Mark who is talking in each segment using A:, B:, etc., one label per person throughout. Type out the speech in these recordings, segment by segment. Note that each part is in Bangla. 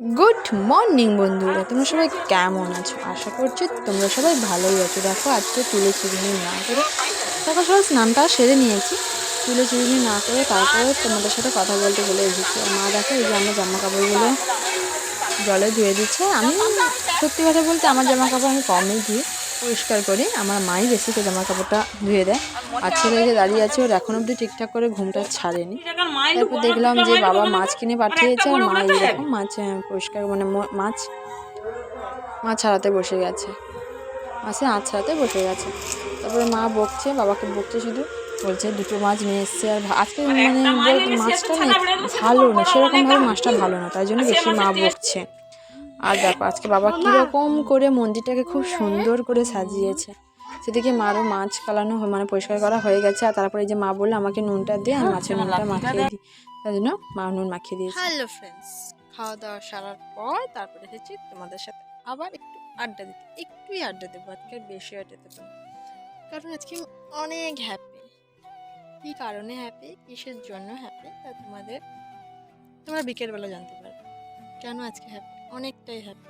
A: গুড মর্নিং বন্ধুরা। তোমরা সবাই কেমন আছো? আশা করছি তোমরা সবাই ভালোই আছো। দেখো, আজকে তুলে চিরুনি না করে, দেখো, সবাই স্নানটা সেরে নিয়েছি। তুলে চিরুনি না করে তারপরে তোমাদের সাথে কথা বলতে বলে এসেছি। মা দেখো, এই যে আমার জামা কাপড়গুলো জলে ধুয়ে দিচ্ছে। আমি সত্যি কথা বলতে আমার জামা কাপড় আমি কমই ধুই পরিষ্কার করি আমার মাই বেশি করে জামা কাপড়টা ধুয়ে দেয়। আর ছেলে যে দাঁড়িয়ে আছে, ওর এখন অবধি ঠিকঠাক করে ঘুমটা ছাড়েনি। তারপর দেখলাম যে বাবা মাছ কিনে পাঠিয়েছে, আর মা এরকম মাছ পরিষ্কার মানে মাছ মাছ ছাড়াতে বসে গেছে। মাছে আঁচ ছাড়াতে বসে গেছে। তারপরে মা বকছে, বাবাকে বকছে শুধু, বলছে দুটো মাছ নিয়ে এসছে, আর আজকে মানে মাছটা ভালো না, সেরকমভাবে মাছটা ভালো না, তাই জন্য বেশি মা বকছে। আর দেখো আজকে বাবা কীরকম করে মন্দিরটাকে খুব সুন্দর করে সাজিয়েছে। সেদিকে মারও মাছ কালানো মানে পরিষ্কার করা হয়ে গেছে আর তারপরে এই যে মা বলল আমাকে নুনটা দিয়ে আর মাছের নুনটা মাখিয়ে দিই তাই জন্য মা নুন মাখিয়ে দিয়েছে। হ্যালো ফ্রেন্ডস খাওয়া দাওয়া সারার পর তারপরে এসেছি তোমাদের সাথে আবার একটু আড্ডা দিতে একটুই আড্ডা দেবো আজকে বেশি আড্ডা দেবো কারণ আজকে অনেক হ্যাপি কী কারণে হ্যাপি কিসের জন্য হ্যাপি তা তোমাদের তোমরা বিকেলবেলা জানতে পারবে। কেন আজকে হ্যাপি অনেকটাই হ্যাপি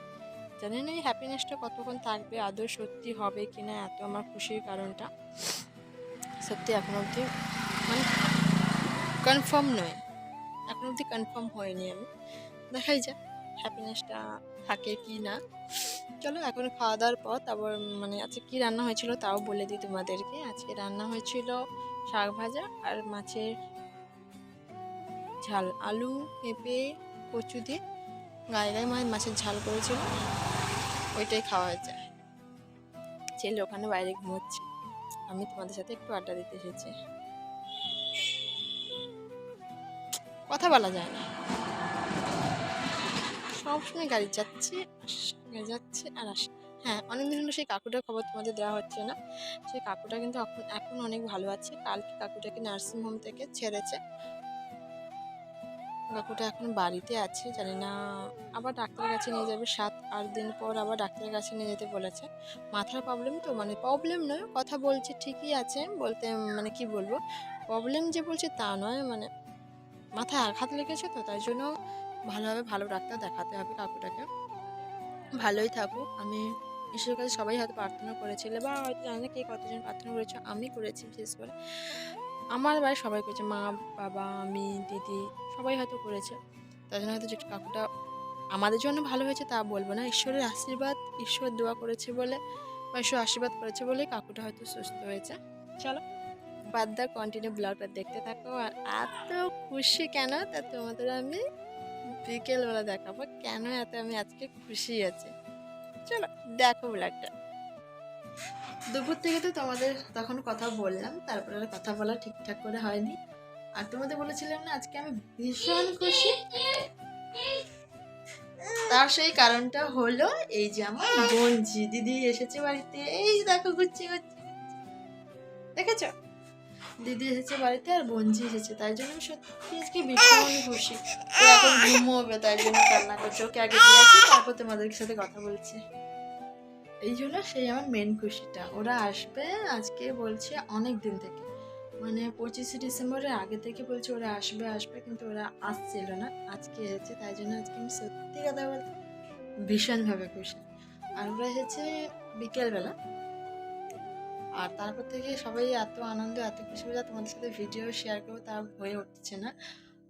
A: জানি না এই হ্যাপিনেসটা কতক্ষণ থাকবে, আদৌ সত্যি হবে কি না এত আমার খুশির কারণটা? সত্যি এখন অবধি মানে কনফার্ম নয়। এখন অবধি কনফার্ম হয়নি আমি। দেখাই যাক হ্যাপিনেসটা থাকে কি না চলো এখন খাওয়া দাওয়ার পর তারপর মানে আজকে কী রান্না হয়েছিল তাও বলে দিই তোমাদেরকে। আজকে রান্না হয়েছিল শাক ভাজা আর মাছের ঝাল, আলু, পেঁপে, কচু দিয়ে গায়ে গায়ে মাছ মাছের ঝাল করেছিল। ওইটাই খাওয়া যায় ছেলে ওখানে বাইরে ঘুমোচ্ছে। আমি তোমাদের সাথে একটু আড্ডা দিতে এসেছি। কথা বলা যায় না। সবসময় গাড়ি যাচ্ছে গাড়ি যাচ্ছে আর আসে হ্যাঁ অনেকদিন হলো সেই কাকুটার খবর তোমাদের দেওয়া হচ্ছে না। সেই কাকুটা কিন্তু এখন এখন অনেক ভালো আছে। কালকে কাকুটাকে নার্সিং হোম থেকে ছেড়েছে। কাকুটা এখন বাড়িতে আছে, জানি না, আবার ডাক্তারের কাছে নিয়ে যাবে, সাত আট দিন পর আবার ডাক্তারের কাছে নিয়ে যেতে বলেছে। মাথার প্রবলেম তো মানে প্রবলেম নয়, কথা বলছে, ঠিকই আছে, বলতে মানে কি বলব প্রবলেম যে বলছে তা নয় মানে মাথায় আঘাত লেগেছে তো, তাই জন্য ভালোভাবে ভালো ডাক্তার দেখাতে হবে কাকুটাকে। ভালোই থাকুক, আমি ঈশ্বরের কাছে সবাই হয়তো প্রার্থনা করেছিল বা হয়তো জানি না কে কতজন প্রার্থনা করেছে, আমি করেছি বিশেষ করে। আমার বাড়ি সবাই করেছে, মা, বাবা, আমি, দিদি, সবাই হয়তো করেছে। তাই জন্য হয়তো যে কাকুটা আমাদের জন্য ভালো হয়েছে তা বলব না। ঈশ্বরের আশীর্বাদ, ঈশ্বর দোয়া করেছে বলে বা ঈশ্বর আশীর্বাদ করেছে বলে কাকুটা হয়তো সুস্থ হয়েছে। চলো, বাদ দা কন্টিনিউ ব্লগটা দেখতে থাকো। আর এত খুশি কেন? তা তোমাদের আমি বিকেলবেলা দেখাবো কেন এত আমি আজকে খুশি আছি। চলো, দেখো ব্লগটা। দুপুর থেকে তো তোমাদের তখন কথা বললাম, তারপরে আর কথা বলা ঠিকঠাক করে হয়নি। আর তোমাদের বলেছিলাম না, আজকে আমি ভীষণ খুশি। তার সেই কারণটা হলো, এই যে আমার বোনজি দিদি এসেছে বাড়িতে। এই দেখো গুচ্ছি গুচ্ছি দেখেছ? দিদি এসেছে বাড়িতে আর বোনজি এসেছে, তাই জন্য আমি সত্যি আজকে ভীষণ খুশি। এখন ঘুমোবে, তাই জন্য কান্না করছে। ওকে আগে দিয়েছি তারপর তোমাদের সাথে কথা বলছে। এই জন্য সেই আমার মেন খুশিটা। ওরা আসবে আজকে বলছে অনেক দিন থেকে। মানে পঁচিশে ডিসেম্বরের আগে থেকে বলছে ওরা আসবে আসবে কিন্তু ওরা আসছিল না। আজকে এসেছে, তাই জন্য আজকে আমি সত্যি কথা বলতে ভীষণভাবে খুশি। আর ওরা এসেছে বিকেলবেলা। আর তারপর থেকে সবাই এত আনন্দ, এত খুশি হয়ে যায় তোমাদের সাথে ভিডিও শেয়ার করব, তা হয়ে উঠছে না।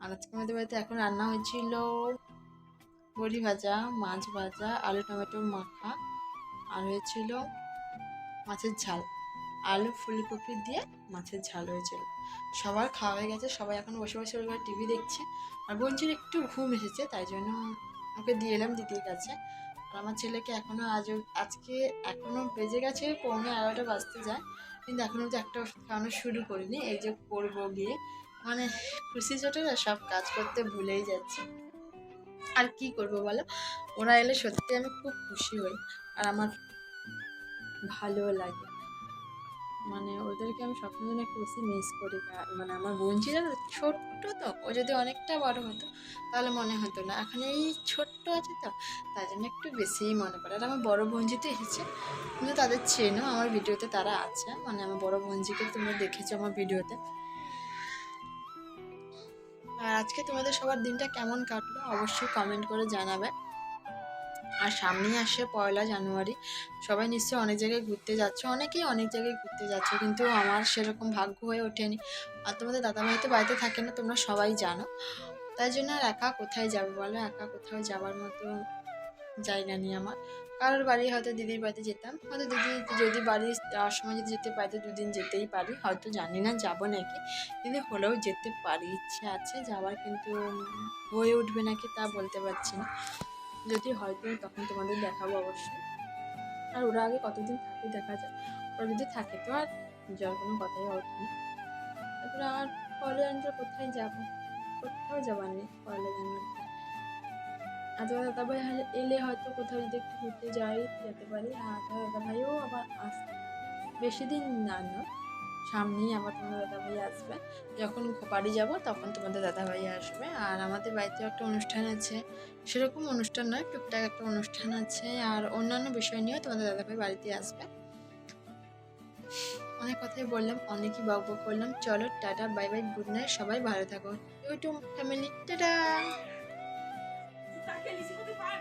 A: আর আজকে আমাদের বাড়িতে এখন রান্না হয়েছিল বড়ি ভাজা, মাছ ভাজা, আলু টমেটো মাখা। আর হয়েছিল মাছের ঝাল। আলু ফুলকপি দিয়ে মাছের ঝাল হয়েছিল। সবার খাওয়া হয়ে গেছে, সবাই এখন বসে বসে ওর টিভি দেখছে। আর বোনজির একটু ঘুম এসেছে, তাই জন্য ওকে দিয়ে এলাম দিদির কাছে। আর আমার ছেলেকে এখনও আজ আজকে এখনও বেজে গেছে পৌনে এগারোটা বাজতে যায়। কিন্তু এখনও যে একটা ওষুধ খাওয়ানো শুরু করিনি, এই যে করব গিয়ে। মানে খুশি চোটে সব কাজ করতে ভুলেই যাচ্ছে। আর কি করব বলো? ওরা এলে সত্যি আমি খুব খুশি হই। আর আমার ভালো লাগে। মানে ওদেরকে আমি সবসময় একটু বেশি মিস করি। মানে আমার বোনজিরা ছোট্ট তো, ও যদি অনেকটা বড় হতো, তাহলে মনে হতো না। এখন এই ছোট্ট আছে তো তাই জন্য একটু বেশিই মনে পড়ে। আর আমার বড় বোনজি তো এসেছে কিন্তু তাদের চেনো, আমার ভিডিওতে তারা আছে। মানে আমার বড় বোনজিকে তোমরা দেখেছ আমার ভিডিওতে। আর আজকে তোমাদের সবার দিনটা কেমন কাটলো অবশ্যই কমেন্ট করে জানাবে। আর সামনেই আসে পয়লা জানুয়ারি, সবাই নিশ্চয়ই অনেক জায়গায় ঘুরতে যাচ্ছে, অনেকেই অনেক জায়গায় ঘুরতে যাচ্ছে, কিন্তু আমার সেরকম ভাগ্য হয়ে ওঠেনি। আর তোমাদের দাদাভাই তো বাড়িতে থাকে না, তোমরা সবাই জানো। তাই জন্য আর একা কোথায় যাবে বলো? একা কোথাও যাওয়ার মতো জায়গা নেই আমার। কারোর বাড়ি হয়তো দিদির বাড়িতে যেতাম। হয়তো দিদি যদি বাড়ি যাওয়ার সময় যদি যেতে পারি, তো দুদিন যেতেই পারি। হয়তো জানি না, যাব নাকি। কিন্তু হলেও যেতে পারি, ইচ্ছে আছে যাওয়ার, কিন্তু হয়ে উঠবে নাকি তা বলতে পারছি না। যদি হয়তো তখন তোমাদের দেখাবো অবশ্যই। আর ওরা আগে কতদিন থাকে দেখা যায় ওরা যদি থাকে তো আর যাওয়ার কোনো কথাই ওঠে না। তারপরে আর জানুয়ারি কোথায় যাব? কোথাও যাবার নেই পয়লা আর তোমার দাদাভাই এলে হয়তো কোথাও যদি একটু ঘুরতে যাই, যেতে পারি। আর তোমার দাদাভাইও আবার আসবে। বেশি দিন না নয় সামনেই আবার তোমাদের দাদাভাই আসবে। যখন বাড়ি যাব, তখন তোমাদের দাদাভাই আসবে। আর আমাদের বাড়িতে একটা অনুষ্ঠান আছে। সেরকম অনুষ্ঠান নয়, টুকটাক একটা অনুষ্ঠান আছে। আর অন্যান্য বিষয় নিয়েও তোমাদের দাদাভাই বাড়িতে আসবে। অনেক কথাই বললাম, অনেকই বক বক করলাম। চলো, tata, bye bye, good night, সবাই ভালো থাকো। YouTube family tata!
B: তাকে লিখে দিতে পার